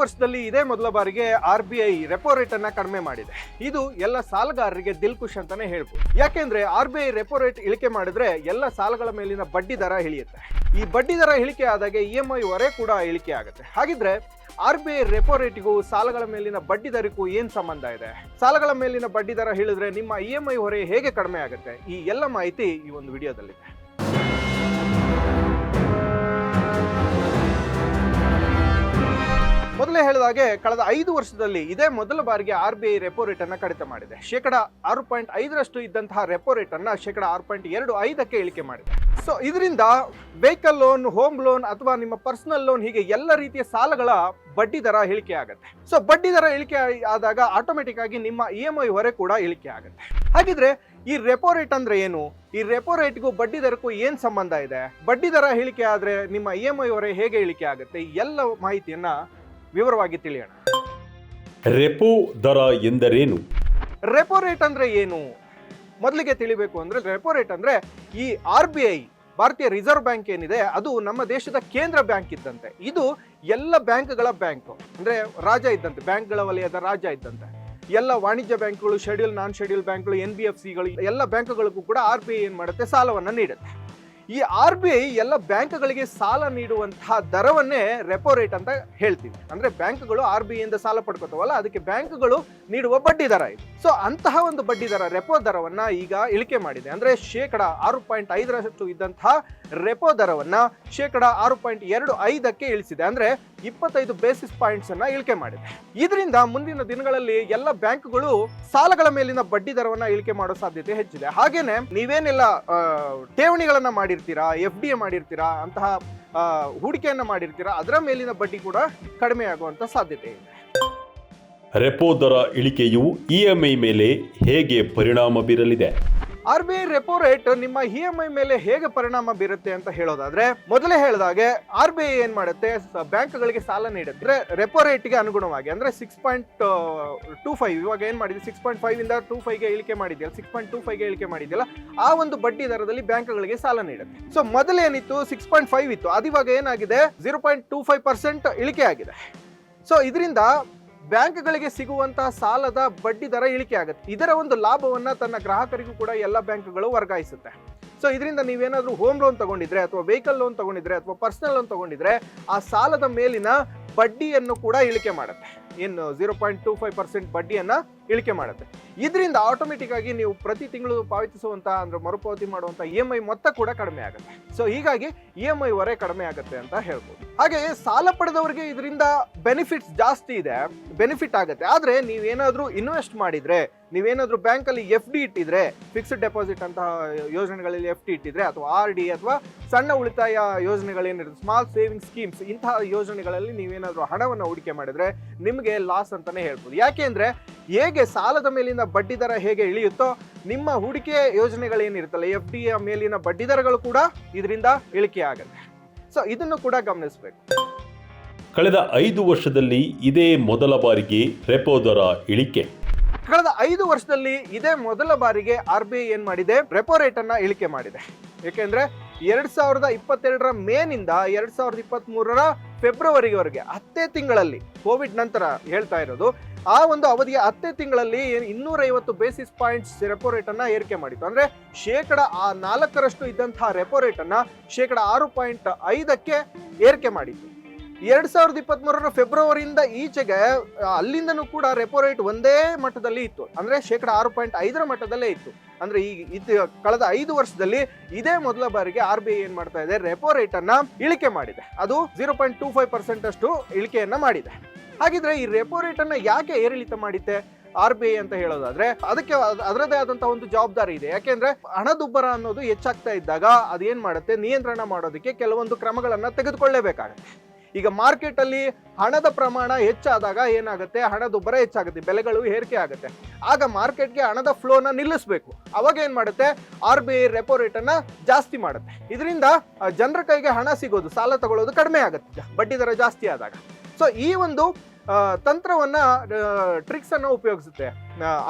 ವರ್ಷದಲ್ಲಿ ಇದೇ ಮೊದಲ ಬಾರಿಗೆ R B I repo rate ಅನ್ನ ಕಡಿಮೆ ಮಾಡಿದೆ. ಇದು ಎಲ್ಲ ಸಾಲಗಾರರಿಗೆ ದಿಲ್ ಖುಷ್ ಅಂತಾನೆ ಹೇಳ್ಬೋದು. ಯಾಕೆಂದ್ರೆ R B I repo rate ಇಳಿಕೆ ಮಾಡಿದ್ರೆ ಎಲ್ಲ ಸಾಲಗಳ ಮೇಲಿನ ಬಡ್ಡಿ ದರ ಇಳಿಯುತ್ತೆ. ಈ ಬಡ್ಡಿ ದರ ಇಳಿಕೆ ಆದಾಗ ಇ ಎಂ ಐ ಹೊರೆ ಕೂಡ ಇಳಿಕೆ ಆಗುತ್ತೆ. ಹಾಗಿದ್ರೆ ಆರ್ ಬಿ ಐ ರೆಪೋ ರೇಟಿಗೂ ಸಾಲಗಳ ಮೇಲಿನ ಬಡ್ಡಿ ದರಕ್ಕೂ ಏನ್ ಸಂಬಂಧ ಇದೆ? ಸಾಲಗಳ ಮೇಲಿನ ಬಡ್ಡಿ ದರ ಹೇಳಿದ್ರೆ ನಿಮ್ಮ ಇ ಎಂ ಐ ಹೊರೆ ಹೇಗೆ ಕಡಿಮೆ ಆಗುತ್ತೆ? ಈ ಎಲ್ಲ ಮಾಹಿತಿ ಈ ಒಂದು ವಿಡಿಯೋದಲ್ಲಿದೆ. ಮೊದಲೇ ಹೇಳಿದಾಗೆ ಕಳೆದ ಐದು ವರ್ಷದಲ್ಲಿ ಇದೇ ಮೊದಲ ಬಾರಿಗೆ R B I repo rate ಅನ್ನ ಕಡಿತ ಮಾಡಿದೆ. ಶೇಕಡ ಆರು ಪಾಯಿಂಟ್ ಐದರಷ್ಟು ಇದ್ದಂತಹ ರೆಪೋ ರೇಟ್ ಅನ್ನ ಶೇಕಡ ಆರು ಪಾಯಿಂಟ್ ಎರಡು ಐದಕ್ಕೆ ಇಳಿಕೆ ಮಾಡಿದೆ. ಸೊ ಇದರಿಂದ ವೆಹಿಕಲ್ ಲೋನ್ ಹೋಮ್ ಲೋನ್ ಅಥವಾ ನಿಮ್ಮ ಪರ್ಸನಲ್ ಲೋನ್ ಹೀಗೆ ಎಲ್ಲ ರೀತಿಯ ಸಾಲಗಳ ಬಡ್ಡಿ ದರ ಇಳಿಕೆ ಆಗುತ್ತೆ. ಸೊ ಬಡ್ಡಿ ದರ ಇಳಿಕೆ ಆದಾಗ ಆಟೋಮೆಟಿಕ್ ಆಗಿ ನಿಮ್ಮ ಇ ಎಂ ಐ ಹೊರೆ ಕೂಡ ಇಳಿಕೆ ಆಗುತ್ತೆ. ಹಾಗಿದ್ರೆ ಈ ರೆಪೋ ರೇಟ್ ಅಂದ್ರೆ ಏನು? ಈ ರೆಪೋ ರೇಟ್ಗೂ ಬಡ್ಡಿ ದರಕ್ಕೂ ಏನ್ ಸಂಬಂಧ ಇದೆ? ಬಡ್ಡಿ ದರ ಇಳಿಕೆ ಆದ್ರೆ ನಿಮ್ಮ ಇ ಎಂ ಐ ಹೊರೆ ಹೇಗೆ ಇಳಿಕೆ ಆಗುತ್ತೆ? ಎಲ್ಲ ಮಾಹಿತಿಯನ್ನ ವಿವರವಾಗಿ ತಿಳಿಯೋಣ. ರೆಪೋ ದರ ಎಂದರೇನು? ರೆಪೋ ರೇಟ್ ಅಂದ್ರೆ ಏನು? ಮೊದಲಿಗೆ ತಿಳಿಬೇಕು ಅಂದ್ರೆ ರೆಪೋ ರೇಟ್ ಅಂದ್ರೆ ಈ ಆರ್ ಬಿ ಐ ಭಾರತೀಯ ರಿಸರ್ವ್ ಬ್ಯಾಂಕ್ ಏನಿದೆ ಅದು ನಮ್ಮ ದೇಶದ ಕೇಂದ್ರ ಬ್ಯಾಂಕ್ ಇದ್ದಂತೆ. ಇದು ಎಲ್ಲ ಬ್ಯಾಂಕ್ಗಳ ಬ್ಯಾಂಕ್. ಅಂದ್ರೆ ರಾಜ ಇದ್ದಂತೆ ಬ್ಯಾಂಕ್ಗಳ ವಲಯದ ರಾಜ ಇದ್ದಂತೆ. ಎಲ್ಲ ವಾಣಿಜ್ಯ ಬ್ಯಾಂಕ್ಗಳು ಶೆಡ್ಯೂಲ್ ನಾನ್ ಶೆಡ್ಯೂಲ್ ಬ್ಯಾಂಕ್ಗಳು ಎನ್ ಬಿ ಎಫ್ ಸಿಗಳು ಎಲ್ಲ ಬ್ಯಾಂಕ್ಗಳಿಗೂ ಕೂಡ ಆರ್ ಬಿ ಐ ಏನ್ ಮಾಡುತ್ತೆ? ಸಾಲವನ್ನ ನೀಡುತ್ತೆ. ಈ ಆರ್ ಬಿ ಐ ಎಲ್ಲ ಬ್ಯಾಂಕ್ಗಳಿಗೆ ಸಾಲ ನೀಡುವಂತಹ ದರವನ್ನೇ ರೆಪೋ ರೇಟ್ ಅಂತ ಹೇಳ್ತೀವಿ. ಅಂದ್ರೆ ಬ್ಯಾಂಕ್ಗಳು ಆರ್ ಬಿ ಐಯಿಂದ ಸಾಲ ಪಡ್ಕೋತಾವಲ್ಲ, ಅದಕ್ಕೆ ಬ್ಯಾಂಕ್ಗಳು ನೀಡುವ ಬಡ್ಡಿ ದರ ಇದು. ಸೊ ಅಂತಹ ಒಂದು ಬಡ್ಡಿ ದರ ರೆಪೋ ದರವನ್ನ ಈಗ ಇಳಿಕೆ ಮಾಡಿದೆ. ಅಂದ್ರೆ ಶೇಕಡ ಆರು ಪಾಯಿಂಟ್ ಐದರಷ್ಟು ಇದ್ದಂತಹ ರೆಪೋ ದರವನ್ನ ಶೇಕಡ ಆರು ಪಾಯಿಂಟ್ ಎರಡು ಐದಕ್ಕೆ ಇಳಿಸಿದೆ. ಅಂದ್ರೆ ಇಪ್ಪತ್ತೈದು ಬೇಸಿಸ್ ಪಾಯಿಂಟ್ಸ್ ಅನ್ನ ಇಳಿಕೆ ಮಾಡಿದೆ. ಇದರಿಂದ ಮುಂದಿನ ದಿನಗಳಲ್ಲಿ ಎಲ್ಲ ಬ್ಯಾಂಕ್ಗಳು ಸಾಲಗಳ ಮೇಲಿನ ಬಡ್ಡಿ ದರವನ್ನ ಇಳಿಕೆ ಮಾಡೋ ಸಾಧ್ಯತೆ ಹೆಚ್ಚಿದೆ. ಹಾಗೇನೆ ನೀವೇನೆಲ್ಲ ಠೇವಣಿಗಳನ್ನ ಠೇವಣಿಗಳನ್ನ ಮಾಡಿರ್ತೀರಾ ಎಫ್ ಡಿ ಎ ಮಾಡಿರ್ತೀರಾ, ಅಂತಹ ಹೂಡಿಕೆಯನ್ನು ಮಾಡಿರ್ತೀರಾ, ಅದರ ಮೇಲಿನ ಬಡ್ಡಿ ಕೂಡ ಕಡಿಮೆ ಆಗುವಂತ ಸಾಧ್ಯತೆ ಇದೆ. ರೆಪೋ ದರ ಇಳಿಕೆಯು ಇ ಮೇಲೆ ಹೇಗೆ ಪರಿಣಾಮ ಬೀರಲಿದೆ? R B I repo rate ನಿಮ್ಮ ಇ ಎಂ ಐ ಮೇಲೆ ಹೇಗೆ ಪರಿಣಾಮ ಬೀರುತ್ತೆ ಅಂತ ಹೇಳೋದಾದ್ರೆ, ಮೊದಲೇ ಹೇಳಿದಾಗೆ ಆರ್ ಬಿ ಐ ಏನ್ ಮಾಡುತ್ತೆ ಬ್ಯಾಂಕ್ಗಳಿಗೆ ಸಾಲ ನೀಡುತ್ತೆ. ರೆಪೋ ರೇಟ್ಗೆ ಅನುಗುಣವಾಗಿ, ಅಂದ್ರೆ ಸಿಕ್ಸ್ ಪಾಯಿಂಟ್ ಟೂ ಫೈವ್ ಇವಾಗ ಏನ್ ಮಾಡಿದ್ವಿ ಸಿಕ್ಸ್ ಪಾಯಿಂಟ್ ಫೈವ್ ಇಂದ ಟೂ ಫೈವ್ಗೆ ಇಳಿಕೆ ಮಾಡಿದೆಯಲ್ಲ ಸಿಕ್ಸ್ ಪಾಯಿಂಟ್ ಟೂ ಫೈವ್ಗೆ ಇಳಿಕೆ ಮಾಡಿದ್ಯಲ್ಲ, ಆ ಒಂದು ಬಡ್ಡಿ ದರದಲ್ಲಿ ಬ್ಯಾಂಕ್ಗಳಿಗೆ ಸಾಲ ನೀಡುತ್ತೆ. ಸೊ ಮೊದಲೇನಿತ್ತು ಸಿಕ್ಸ್ ಪಾಯಿಂಟ್ ಫೈವ್ ಇತ್ತು ಅದಿವಾಗ ಏನಾಗಿದೆ? Zero point two five percent ಇಳಿಕೆ ಆಗಿದೆ. ಸೊ ಇದರಿಂದ ಬ್ಯಾಂಕ್ಗಳಿಗೆ ಸಿಗುವಂತಹ ಸಾಲದ ಬಡ್ಡಿ ದರ ಇಳಿಕೆ ಆಗುತ್ತೆ. ಇದರ ಒಂದು ಲಾಭವನ್ನ ತನ್ನ ಗ್ರಾಹಕರಿಗೂ ಕೂಡ ಎಲ್ಲ ಬ್ಯಾಂಕ್ಗಳು ವರ್ಗಾಯಿಸುತ್ತೆ. ಸೊ ಇದರಿಂದ ನೀವೇನಾದ್ರೂ ಹೋಮ್ ಲೋನ್ ತಗೊಂಡಿದ್ರೆ ಅಥವಾ ವೆಹಿಕಲ್ ಲೋನ್ ತಗೊಂಡಿದ್ರೆ ಅಥವಾ ಪರ್ಸನಲ್ ಲೋನ್ ತಗೊಂಡಿದ್ರೆ ಆ ಸಾಲದ ಮೇಲಿನ ಬಡ್ಡಿಯನ್ನು ಕೂಡ ಇಳಿಕೆ ಮಾಡುತ್ತೆ. ಏನು zero point two five percent ಬಡ್ಡಿಯನ್ನು ಇಳಿಕೆ ಮಾಡುತ್ತೆ. ಇದರಿಂದ ಆಟೋಮೆಟಿಕ್ ಆಗಿ ನೀವು ಪ್ರತಿ ತಿಂಗಳು ಪಾವತಿಸುವಂತ ಅಂದ್ರೆ ಮರುಪಾವತಿ ಮಾಡುವಂತ ಇ ಎಂ ಐ ಮೊತ್ತ ಕೂಡ ಕಡಿಮೆ ಆಗುತ್ತೆ. ಸೊ ಹೀಗಾಗಿ ಇ ಎಂ ಐ ಹೊರೆ ಕಡಿಮೆ ಆಗುತ್ತೆ ಅಂತ ಹೇಳ್ಬೋದು. ಹಾಗೆ ಸಾಲ ಪಡೆದವರಿಗೆ ಇದರಿಂದ ಬೆನಿಫಿಟ್ಸ್ ಜಾಸ್ತಿ ಇದೆ ಬೆನಿಫಿಟ್ ಆಗುತ್ತೆ. ಆದ್ರೆ ನೀವೇನಾದ್ರೂ ಇನ್ವೆಸ್ಟ್ ಮಾಡಿದ್ರೆ, ನೀವೇನಾದ್ರೂ ಬ್ಯಾಂಕ್ ಅಲ್ಲಿ ಎಫ್ ಡಿ ಇಟ್ಟಿದ್ರೆ ಫಿಕ್ಸ್ಡ್ ಡೆಪಾಸಿಟ್ ಅಂತಹ ಯೋಜನೆಗಳಲ್ಲಿ ಎಫ್ ಡಿ ಇಟ್ಟಿದ್ರೆ, ಅಥವಾ ಆರ್ ಡಿ ಅಥವಾ ಸಣ್ಣ ಉಳಿತಾಯ ಯೋಜನೆಗಳೇನಿರುತ್ತೆ ಸ್ಮಾಲ್ ಸೇವಿಂಗ್ ಸ್ಕೀಮ್ಸ್ ಇಂತಹ ಯೋಜನೆಗಳಲ್ಲಿ ನೀವೇನಾದ್ರೂ ಹಣವನ್ನು ಹೂಡಿಕೆ ಮಾಡಿದ್ರೆ ನಿಮಗೆ ಲಾಸ್ ಅಂತಾನೆ ಹೇಳ್ಬೋದು. ಯಾಕೆ ಅಂದ್ರೆ ಹೇಗೆ ಸಾಲದ ಮೇಲಿನ ಬಡ್ಡಿ ದರ ಹೇಗೆ ಇಳಿಯುತ್ತೋ ನಿಮ್ಮ ಹೂಡಿಕೆ ಯೋಜನೆಗಳೇನಿರುತ್ತಲ್ಲ ಎಫ್ ಡಿ ಮೇಲಿನ ಬಡ್ಡಿ ದರಗಳು ಕೂಡ ಇದರಿಂದ ಇಳಿಕೆ ಆಗುತ್ತೆ. ಸೊ ಇದನ್ನು ಕೂಡ ಗಮನಿಸಬೇಕು. ಕಳೆದ ಐದು ವರ್ಷದಲ್ಲಿ ಇದೇ ಮೊದಲ ಬಾರಿಗೆ ರೆಪೋ ದರ ಇಳಿಕೆ. ಕಳೆದ ಐದು ವರ್ಷದಲ್ಲಿ ಇದೇ ಮೊದಲ ಬಾರಿಗೆ ಆರ್ ಬಿ ಐ ಏನ್ ಮಾಡಿದೆ? ರೆಪೋ ರೇಟ್ ಅನ್ನ ಇಳಿಕೆ ಮಾಡಿದೆ. ಏಕೆಂದ್ರೆ ಎರಡ್ ಸಾವಿರದ ಇಪ್ಪತ್ತೆರಡರ ಮೇನಿಂದ ಎರಡ್ ಸಾವಿರದ ಇಪ್ಪತ್ತ್ ಮೂರರ ಫೆಬ್ರವರಿವರೆಗೆ ಹತ್ತೇ ತಿಂಗಳಲ್ಲಿ ಕೋವಿಡ್ ನಂತರ ಹೇಳ್ತಾ ಇರೋದು ಆ ಒಂದು ಅವಧಿಯ ಹತ್ತೇ ತಿಂಗಳಲ್ಲಿ ಇನ್ನೂರ ಐವತ್ತು ಬೇಸಿಸ್ ಪಾಯಿಂಟ್ಸ್ ರೆಪೋ ರೇಟ್ ಅನ್ನ ಏರಿಕೆ ಮಾಡಿತ್ತು. ಅಂದ್ರೆ ಶೇಕಡ ಆ ನಾಲ್ಕರಷ್ಟು ಇದ್ದಂತಹ ರೆಪೋ ರೇಟ್ ಅನ್ನ ಶೇಕಡ ಆರು ಪಾಯಿಂಟ್ ಐದಕ್ಕೆ ಏರಿಕೆ ಮಾಡಿತ್ತು. ಎರಡ್ ಸಾವಿರದ ಇಪ್ಪತ್ತ್ ಮೂರರ ಫೆಬ್ರವರಿಯಿಂದ ಈಚೆಗೆ ಅಲ್ಲಿಂದನು ಕೂಡ ರೆಪೋ ರೇಟ್ ಒಂದೇ ಮಟ್ಟದಲ್ಲಿ ಇತ್ತು. ಅಂದ್ರೆ ಶೇಕಡ ಆರು ಪಾಯಿಂಟ್ ಐದರ ಮಟ್ಟದಲ್ಲೇ ಇತ್ತು. ಅಂದ್ರೆ ಈ ಇದು ಕಳೆದ ಐದು ವರ್ಷದಲ್ಲಿ ಇದೇ ಮೊದಲ ಬಾರಿಗೆ ಆರ್ ಬಿ ಐ ಏನ್ ಮಾಡ್ತಾ ಇದೆ ರೆಪೋ ರೇಟ್ ಅನ್ನ ಇಳಿಕೆ ಮಾಡಿದೆ. ಅದು zero point two five percent ಅಷ್ಟು ಇಳಿಕೆಯನ್ನ ಮಾಡಿದೆ. ಹಾಗಿದ್ರೆ ಈ ರೆಪೋ ರೇಟ್ ಅನ್ನ ಯಾಕೆ ಏರಿಳಿತ ಮಾಡಿದ್ದೆ ಆರ್ ಬಿ ಐ ಅಂತ ಹೇಳೋದಾದ್ರೆ, ಅದಕ್ಕೆ ಅದ್- ಅದರದೇ ಆದಂತಹ ಒಂದು ಜವಾಬ್ದಾರಿ ಇದೆ. ಯಾಕೆಂದ್ರೆ ಹಣದುಬ್ಬರ ಅನ್ನೋದು ಹೆಚ್ಚಾಗ್ತಾ ಇದ್ದಾಗ ಅದೇನ್ ಮಾಡುತ್ತೆ, ನಿಯಂತ್ರಣ ಮಾಡೋದಕ್ಕೆ ಕೆಲವೊಂದು ಕ್ರಮಗಳನ್ನ ತೆಗೆದುಕೊಳ್ಳೇಬೇಕಾಗುತ್ತೆ. ಈಗ ಮಾರ್ಕೆಟ್ ಅಲ್ಲಿ ಹಣದ ಪ್ರಮಾಣ ಹೆಚ್ಚಾದಾಗ ಏನಾಗುತ್ತೆ? ಹಣದುಬ್ಬರ ಹೆಚ್ಚಾಗುತ್ತೆ, ಬೆಲೆಗಳು ಏರಿಕೆ ಆಗುತ್ತೆ. ಆಗ ಮಾರ್ಕೆಟ್ಗೆ ಹಣದ ಫ್ಲೋನ ನಿಲ್ಲಿಸಬೇಕು. ಅವಾಗ ಏನ್ ಮಾಡುತ್ತೆ? R B I repo rate ಅನ್ನ ಜಾಸ್ತಿ ಮಾಡುತ್ತೆ. ಇದರಿಂದ ಜನರ ಕೈಗೆ ಹಣ ಸಿಗೋದು, ಸಾಲ ತಗೊಳ್ಳೋದು ಕಡಿಮೆ ಆಗುತ್ತೆ. ಬಡ್ಡಿ ದರ ಜಾಸ್ತಿ ಆದಾಗ. ಸೊ ಈ ಒಂದು ತಂತ್ರವನ್ನ ಟ್ರಿಕ್ಸ್ ಅನ್ನ ಉಪಯೋಗಿಸುತ್ತೆ.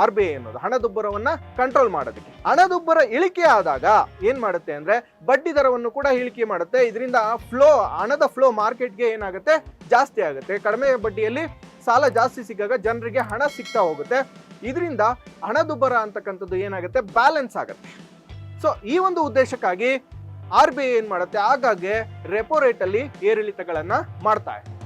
ಆರ್ ಬಿ ಐ ಅನ್ನೋದು. ಹಣದುಬ್ಬರವನ್ನ ಕಂಟ್ರೋಲ್ ಮಾಡೋದಕ್ಕೆ. ಹಣದುಬ್ಬರ ಇಳಿಕೆ ಆದಾಗ ಏನ್ ಮಾಡುತ್ತೆ ಅಂದ್ರೆ, ಬಡ್ಡಿ ದರವನ್ನು ಕೂಡ ಇಳಿಕೆ ಮಾಡುತ್ತೆ. ಇದರಿಂದ ಫ್ಲೋ ಹಣದ ಫ್ಲೋ ಮಾರ್ಕೆಟ್ಗೆ ಏನಾಗುತ್ತೆ? ಜಾಸ್ತಿ ಆಗುತ್ತೆ. ಕಡಿಮೆ ಬಡ್ಡಿಯಲ್ಲಿ ಸಾಲ ಜಾಸ್ತಿ ಸಿಕ್ಕಾಗ ಜನರಿಗೆ ಹಣ ಸಿಗ್ತಾ ಹೋಗುತ್ತೆ. ಇದರಿಂದ ಹಣದುಬ್ಬರ ಅಂತಕ್ಕಂಥದ್ದು ಏನಾಗುತ್ತೆ? ಬ್ಯಾಲೆನ್ಸ್ ಆಗುತ್ತೆ. ಸೊ ಈ ಒಂದು ಉದ್ದೇಶಕ್ಕಾಗಿ ಆರ್ ಬಿ ಐ ಏನ್ ಮಾಡುತ್ತೆ? ಆಗಾಗ್ಗೆ ರೆಪೋ ರೇಟ್ ಅಲ್ಲಿ ಏರಿಳಿತಗಳನ್ನ ಮಾಡ್ತಾ ಇದೆ.